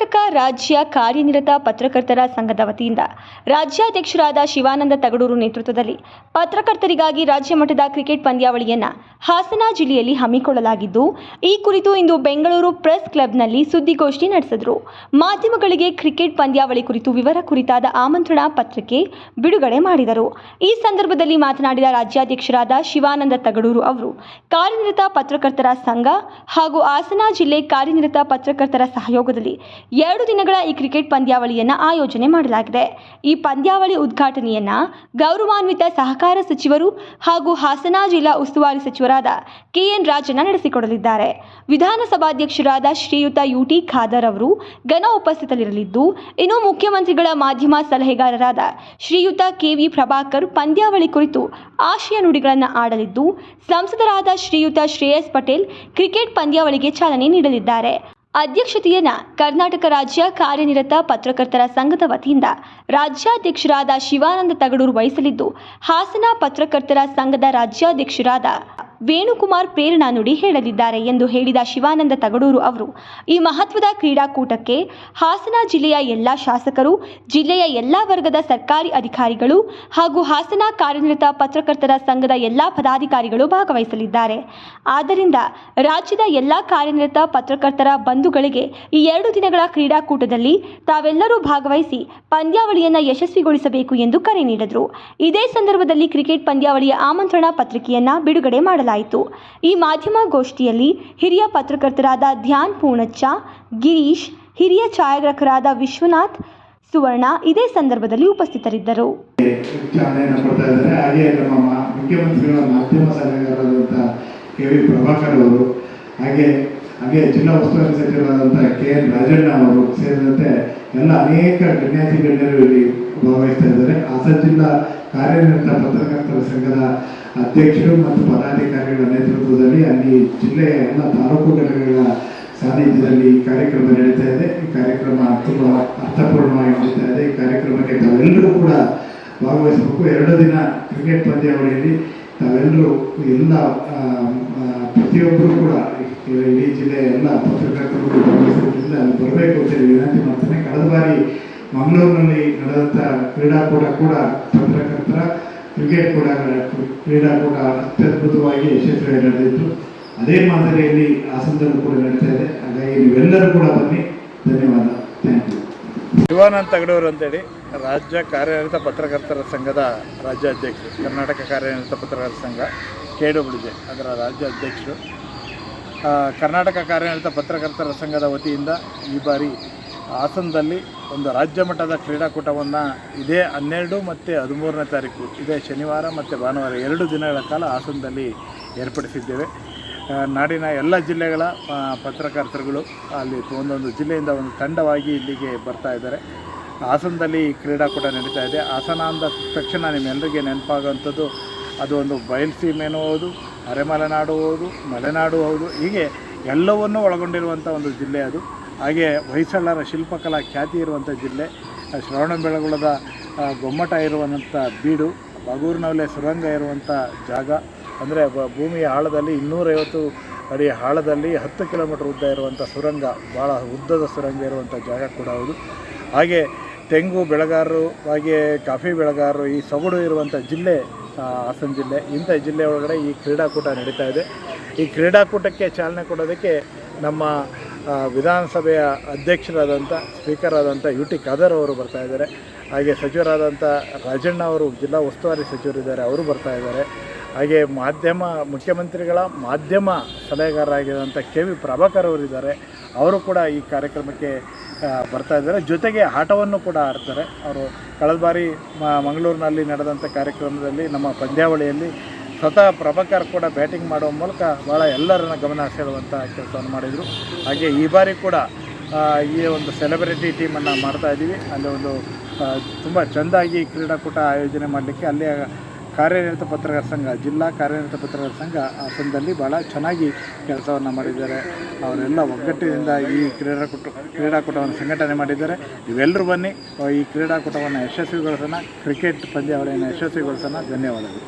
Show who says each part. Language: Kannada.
Speaker 1: ಕರ್ನಾಟಕ ರಾಜ್ಯ ಕಾರ್ಯನಿರತ ಪತ್ರಕರ್ತರ ಸಂಘದ ವತಿಯಿಂದ ರಾಜ್ಯಾಧ್ಯಕ್ಷರಾದ ಶಿವಾನಂದ ತಗಡೂರು ನೇತೃತ್ವದಲ್ಲಿ ಪತ್ರಕರ್ತರಿಗಾಗಿ ರಾಜ್ಯ ಮಟ್ಟದ ಕ್ರಿಕೆಟ್ ಪಂದ್ಯಾವಳಿಯನ್ನು ಹಾಸನ ಜಿಲ್ಲೆಯಲ್ಲಿ ಹಮ್ಮಿಕೊಳ್ಳಲಾಗಿದ್ದು, ಈ ಕುರಿತು ಇಂದು ಬೆಂಗಳೂರು ಪ್ರೆಸ್ ಕ್ಲಬ್ನಲ್ಲಿ ಸುದ್ದಿಗೋಷ್ಠಿ ನಡೆಸಿದರು. ಮಾಧ್ಯಮಗಳಿಗೆ ಕ್ರಿಕೆಟ್ ಪಂದ್ಯಾವಳಿ ಕುರಿತು ವಿವರ ಕುರಿತಾದ ಆಮಂತ್ರಣ ಪತ್ರಕ್ಕೆ ಬಿಡುಗಡೆ ಮಾಡಿದರು. ಈ ಸಂದರ್ಭದಲ್ಲಿ ಮಾತನಾಡಿದ ರಾಜ್ಯಾಧ್ಯಕ್ಷರಾದ ಶಿವಾನಂದ ತಗಡೂರು ಅವರು, ಕಾರ್ಯನಿರತ ಪತ್ರಕರ್ತರ ಸಂಘ ಹಾಗೂ ಹಾಸನ ಜಿಲ್ಲೆ ಕಾರ್ಯನಿರತ ಪತ್ರಕರ್ತರ ಸಹಯೋಗದಲ್ಲಿ ಎರಡು ದಿನಗಳ ಈ ಕ್ರಿಕೆಟ್ ಪಂದ್ಯಾವಳಿಯನ್ನು ಆಯೋಜನೆ ಮಾಡಲಾಗಿದೆ. ಈ ಪಂದ್ಯಾವಳಿ ಉದ್ಘಾಟನೆಯನ್ನ ಗೌರವಾನ್ವಿತ ಸಹಕಾರ ಸಚಿವರು ಹಾಗೂ ಹಾಸನ ಜಿಲ್ಲಾ ಉಸ್ತುವಾರಿ ಸಚಿವರಾದ ಕೆಎನ್ ರಾಜಣ್ಣ ನಡೆಸಿಕೊಡಲಿದ್ದಾರೆ. ವಿಧಾನಸಭಾಧ್ಯಕ್ಷರಾದ ಶ್ರೀಯುತ ಯುಟಿ ಖಾದರ್ ಅವರು ಘನ ಉಪಸ್ಥಿತರಿರಲಿದ್ದು, ಇನ್ನು ಮುಖ್ಯಮಂತ್ರಿಗಳ ಮಾಧ್ಯಮ ಸಲಹೆಗಾರರಾದ ಶ್ರೀಯುತ ಕೆವಿ ಪ್ರಭಾಕರ್ ಪಂದ್ಯಾವಳಿ ಕುರಿತು ಆಶಯ ನುಡಿಗಳನ್ನು ಆಡಲಿದ್ದು, ಸಂಸದರಾದ ಶ್ರೀಯುತ ಶ್ರೇಯಸ್ ಪಟೇಲ್ ಕ್ರಿಕೆಟ್ ಪಂದ್ಯಾವಳಿಗೆ ಚಾಲನೆ ನೀಡಲಿದ್ದಾರೆ. ಅಧ್ಯಕ್ಷತೆಯನ್ನ ಕರ್ನಾಟಕ ರಾಜ್ಯ ಕಾರ್ಯನಿರತ ಪತ್ರಕರ್ತರ ಸಂಘದ ವತಿಯಿಂದ ರಾಜ್ಯಾಧ್ಯಕ್ಷರಾದ ಶಿವಾನಂದ ತಗಡೂರು ವಹಿಸಲಿದ್ದು, ಹಾಸನ ಪತ್ರಕರ್ತರ ಸಂಘದ ರಾಜ್ಯಾಧ್ಯಕ್ಷರಾದ ವೇಣುಕುಮಾರ್ ಪ್ರೇರಣಾ ನುಡಿ ಹೇಳಲಿದ್ದಾರೆ ಎಂದು ಹೇಳಿದ ಶಿವಾನಂದ ತಗಡೂರು ಅವರು, ಈ ಮಹತ್ವದ ಕ್ರೀಡಾಕೂಟಕ್ಕೆ ಹಾಸನ ಜಿಲ್ಲೆಯ ಎಲ್ಲ ಶಾಸಕರು, ಜಿಲ್ಲೆಯ ಎಲ್ಲ ವರ್ಗದ ಸರ್ಕಾರಿ ಅಧಿಕಾರಿಗಳು ಹಾಗೂ ಹಾಸನ ಕಾರ್ಯನಿರತ ಪತ್ರಕರ್ತರ ಸಂಘದ ಎಲ್ಲ ಪದಾಧಿಕಾರಿಗಳು ಭಾಗವಹಿಸಲಿದ್ದಾರೆ. ಆದ್ದರಿಂದ ರಾಜ್ಯದ ಎಲ್ಲ ಕಾರ್ಯನಿರತ ಪತ್ರಕರ್ತರ ಬಂಧುಗಳಿಗೆ ಈ ಎರಡು ದಿನಗಳ ಕ್ರೀಡಾಕೂಟದಲ್ಲಿ ತಾವೆಲ್ಲರೂ ಭಾಗವಹಿಸಿ ಪಂದ್ಯಾವಳಿಯನ್ನು ಯಶಸ್ವಿಗೊಳಿಸಬೇಕು ಎಂದು ಕರೆ ನೀಡಿದರು. ಇದೇ ಸಂದರ್ಭದಲ್ಲಿ ಕ್ರಿಕೆಟ್ ಪಂದ್ಯಾವಳಿಯ ಆಮಂತ್ರಣ ಪತ್ರಿಕೆಯನ್ನು ಬಿಡುಗಡೆ ಮಾಡಲಾಯಿತು. ಈ ಮಾಧ್ಯಮ ಗೋಷ್ಠಿಯಲ್ಲಿ ಹಿರಿಯ ಪತ್ರಕರ್ತರಾದ ಧ್ಯಾನ್ ಪೂಣಚ್ಚ ಗಿರೀಶ್, ಹಿರಿಯ ಛಾಯಾಗ್ರಾಹಕರಾದ ವಿಶ್ವನಾಥ್ ಸುವರ್ಣ ಇದೇ ಸಂದರ್ಭದಲ್ಲಿ ಉಪಸ್ಥಿತರಿದ್ದರು.
Speaker 2: ಹಾಗೆ ಹಾಗೆ ಜಿಲ್ಲಾ ಉಸ್ತುವಾರಿ ಸಚಿವರಾದಂಥ ಕೆ ಎನ್ ರಾಜಣ್ಣ ಅವರು ಸೇರಿದಂತೆ ಎಲ್ಲ ಅನೇಕ ಗಣ್ಯಾತಿ ಗಣ್ಯರು ಇಲ್ಲಿ ಭಾಗವಹಿಸ್ತಾ ಇದ್ದಾರೆ. ಹಾಸನ ಜಿಲ್ಲಾ ಕಾರ್ಯನಿರತ ಪತ್ರಕರ್ತರ ಸಂಘದ ಅಧ್ಯಕ್ಷರು ಮತ್ತು ಪದಾಧಿಕಾರಿಗಳ ನೇತೃತ್ವದಲ್ಲಿ ಅಲ್ಲಿ ಜಿಲ್ಲೆಯ ಎಲ್ಲ ತಾಲೂಕು ಘಟಕಗಳ ಸಾನ್ನಿಧ್ಯದಲ್ಲಿ ಈ ಕಾರ್ಯಕ್ರಮ ನಡೀತಾ ಇದೆ. ಈ ಕಾರ್ಯಕ್ರಮ ತುಂಬ ಅರ್ಥಪೂರ್ಣವಾಗಿ ನಡೀತಾ ಇದೆ. ಈ ಕಾರ್ಯಕ್ರಮಕ್ಕೆ ತಾವೆಲ್ಲರೂ ಕೂಡ ಭಾಗವಹಿಸಬೇಕು. ಎರಡು ದಿನ ಕ್ರಿಕೆಟ್ ಪಂದ್ಯಾವಳಿಯಲ್ಲಿ ತಾವೆಲ್ಲರೂ ಎಲ್ಲ ಪ್ರತಿಯೊಬ್ಬರು ಕೂಡ ಇಡೀ ಜಿಲ್ಲೆಯ ಎಲ್ಲ ಪತ್ರಕರ್ತರು ಭಾಗವಹಿಸೋದ್ರಿಂದ ಅಲ್ಲಿ ಬರಬೇಕು ಅಂತ ಹೇಳಿ ವಿನಂತಿ ಮಾಡ್ತೇನೆ. ಕಳೆದ ಬಾರಿ ಮಂಗಳೂರಿನಲ್ಲಿ ನಡೆದಂಥ ಕ್ರೀಡಾಕೂಟ ಕೂಡ ಪತ್ರಕರ್ತರ ಕ್ರಿಕೆಟ್ ಕೂಡ ಕ್ರೀಡಾಕೂಟ ಅತ್ಯದ್ಭುತವಾಗಿ ಯಶಸ್ವಿಯಾಗಿ ನಡೆದಿತ್ತು. ಅದೇ ಮಾದರಿಯಲ್ಲಿ ಆ ಸಂದರ್ಭ ಕೂಡ ನಡೀತಾ ಇದೆ. ಹಾಗಾಗಿ ನೀವೆಲ್ಲರೂ ಕೂಡ ಬನ್ನಿ. ಧನ್ಯವಾದ. Thank you.
Speaker 3: ಶಿವಾನಂದ ತಗಡೂರು ಅಂತೇಳಿ ರಾಜ್ಯ ಕಾರ್ಯನಿರತ ಪತ್ರಕರ್ತರ ಸಂಘದ ರಾಜ್ಯಾಧ್ಯಕ್ಷರು, ಕರ್ನಾಟಕ ಕಾರ್ಯನಿರತ ಪತ್ರಕರ್ತರ ಸಂಘ. ಕೆ ಡಬ್ಲ್ಯೂ ಅದರ ರಾಜ್ಯ ಅಧ್ಯಕ್ಷರು. ಕರ್ನಾಟಕ ಕಾರ್ಯನಿರತ ಪತ್ರಕರ್ತರ ಸಂಘದ ವತಿಯಿಂದ ಈ ಬಾರಿ ಹಾಸನದಲ್ಲಿ ಒಂದು ರಾಜ್ಯ ಮಟ್ಟದ ಕ್ರೀಡಾಕೂಟವನ್ನು ಇದೇ ಹನ್ನೆರಡು ಮತ್ತು ಹದಿಮೂರನೇ ತಾರೀಕು, ಇದೇ ಶನಿವಾರ ಮತ್ತು ಭಾನುವಾರ ಎರಡು ದಿನಗಳ ಕಾಲ ಹಾಸನದಲ್ಲಿ ಏರ್ಪಡಿಸಿದ್ದೇವೆ. ನಾಡಿನ ಎಲ್ಲ ಜಿಲ್ಲೆಗಳ ಪತ್ರಕರ್ತರುಗಳು ಅಲ್ಲಿ ಒಂದೊಂದು ಜಿಲ್ಲೆಯಿಂದ ಒಂದು ತಂಡವಾಗಿ ಇಲ್ಲಿಗೆ ಬರ್ತಾ ಇದ್ದಾರೆ. ಹಾಸನದಲ್ಲಿ ಕ್ರೀಡಾಕೂಟ ನಡೀತಾ ಇದೆ. ಹಾಸನ ಅಂದ ತಕ್ಷಣ ನಿಮ್ಮೆಲ್ಲರಿಗೆ ನೆನಪಾಗುವಂಥದ್ದು ಅದು ಒಂದು ಬಯಲುಸೀಮೆನೂ ಹೌದು ಅರೆಮಲೆನಾಡು ಹೌದು ಮಲೆನಾಡು ಹೌದು ಹೀಗೆ ಎಲ್ಲವನ್ನೂ ಒಳಗೊಂಡಿರುವಂಥ ಒಂದು ಜಿಲ್ಲೆ ಅದು. ಹಾಗೆ ಹೊಯ್ಸಳರ ಶಿಲ್ಪಕಲಾ ಖ್ಯಾತಿ ಇರುವಂಥ ಜಿಲ್ಲೆ ಶ್ರವಣಬೆಳಗೊಳದ ಗೊಮ್ಮಟ ಇರುವಂಥ ಬೀಡು ಬಾಗೂರಿನಲ್ಲೇ ಸುರಂಗ ಇರುವಂಥ ಜಾಗ. ಅಂದರೆ ಭೂಮಿಯ ಆಳದಲ್ಲಿ ಇನ್ನೂರೈವತ್ತು ಅಡಿ ಆಳದಲ್ಲಿ ಹತ್ತು ಕಿಲೋಮೀಟರ್ ಉದ್ದ ಇರುವಂಥ ಸುರಂಗ ಭಾಳ ಉದ್ದದ ಸುರಂಗ ಇರುವಂಥ ಜಾಗ ಕೂಡ ಹೌದು. ಹಾಗೆ ತೆಂಗು ಬೆಳೆಗಾರರು, ಹಾಗೆ ಕಾಫಿ ಬೆಳೆಗಾರರು ಈ ಸೊಗಡು ಇರುವಂಥ ಜಿಲ್ಲೆ ಹಾಸನ ಜಿಲ್ಲೆ, ಇಂಥ ಜಿಲ್ಲೆ ಒಳಗಡೆ ಈ ಕ್ರೀಡಾಕೂಟ ನಡೀತಾ ಇದೆ. ಈ ಕ್ರೀಡಾಕೂಟಕ್ಕೆ ಚಾಲನೆ ಕೊಡೋದಕ್ಕೆ ನಮ್ಮ ವಿಧಾನಸಭೆಯ ಅಧ್ಯಕ್ಷರಾದಂಥ ಸ್ಪೀಕರ್ ಆದಂಥ ಯು ಟಿ ಖಾದರ್ ಅವರು ಬರ್ತಾ ಇದ್ದಾರೆ. ಹಾಗೆ ಸಚಿವರಾದಂಥ ರಾಜಣ್ಣ ಅವರು, ಜಿಲ್ಲಾ ಉಸ್ತುವಾರಿ ಸಚಿವರಿದ್ದಾರೆ, ಅವರು ಬರ್ತಾ ಇದ್ದಾರೆ. ಹಾಗೆ ಮಾಧ್ಯಮ ಮುಖ್ಯಮಂತ್ರಿಗಳ ಮಾಧ್ಯಮ ಸಲಹೆಗಾರರಾಗಿರುವಂಥ ಕೆ ವಿ ಪ್ರಭಾಕರ್ ಅವರಿದ್ದಾರೆ. ಅವರು ಕೂಡ ಈ ಕಾರ್ಯಕ್ರಮಕ್ಕೆ ಬರ್ತಾ ಇದ್ದಾರೆ. ಜೊತೆಗೆ ಆಟವನ್ನು ಕೂಡ ಆಡ್ತಾರೆ. ಅವರು ಕಳೆದ ಬಾರಿ ಮಂಗಳೂರಿನಲ್ಲಿ ನಡೆದಂಥ ಕಾರ್ಯಕ್ರಮದಲ್ಲಿ ನಮ್ಮ ಪಂದ್ಯಾವಳಿಯಲ್ಲಿ ಸ್ವತಃ ಪ್ರಭಾಕರ್ ಕೂಡ ಬ್ಯಾಟಿಂಗ್ ಮಾಡುವ ಮೂಲಕ ಭಾಳ ಎಲ್ಲರನ್ನ ಗಮನ ಸೆಳೆಯುವಂಥ ಕೆಲಸವನ್ನು ಮಾಡಿದರು. ಹಾಗೆ ಈ ಬಾರಿ ಕೂಡ ಈ ಒಂದು ಸೆಲೆಬ್ರಿಟಿ ಟೀಮನ್ನು ಮಾಡ್ತಾ ಇದ್ದೀವಿ. ಅಲ್ಲಿ ಒಂದು ತುಂಬ ಚೆಂದಾಗಿ ಕ್ರೀಡಾಕೂಟ ಆಯೋಜನೆ ಮಾಡಲಿಕ್ಕೆ ಅಲ್ಲಿಯ ಕಾರ್ಯನಿರತ ಪತ್ರಕರ್ತರ ಸಂಘ, ಜಿಲ್ಲಾ ಕಾರ್ಯನಿರತ ಪತ್ರಕರ್ತರ ಸಂಘ ಹಾಸನದಲ್ಲಿ ಭಾಳ ಚೆನ್ನಾಗಿ ಕೆಲಸವನ್ನು ಮಾಡಿದ್ದಾರೆ. ಅವರೆಲ್ಲ ಒಗ್ಗಟ್ಟಿನಿಂದ ಈ ಕ್ರೀಡಾಕೂಟ, ಕ್ರೀಡಾಕೂಟವನ್ನು ಸಂಘಟನೆ ಮಾಡಿದ್ದಾರೆ. ಇವೆಲ್ಲರೂ ಬನ್ನಿ, ಈ ಕ್ರೀಡಾಕೂಟವನ್ನು ಯಶಸ್ವಿಗೊಳಿಸೋಣ, ಕ್ರಿಕೆಟ್ ಪಂದ್ಯಾವಳಿಯನ್ನು ಯಶಸ್ವಿಗೊಳಿಸೋಣ. ಧನ್ಯವಾದಗಳು.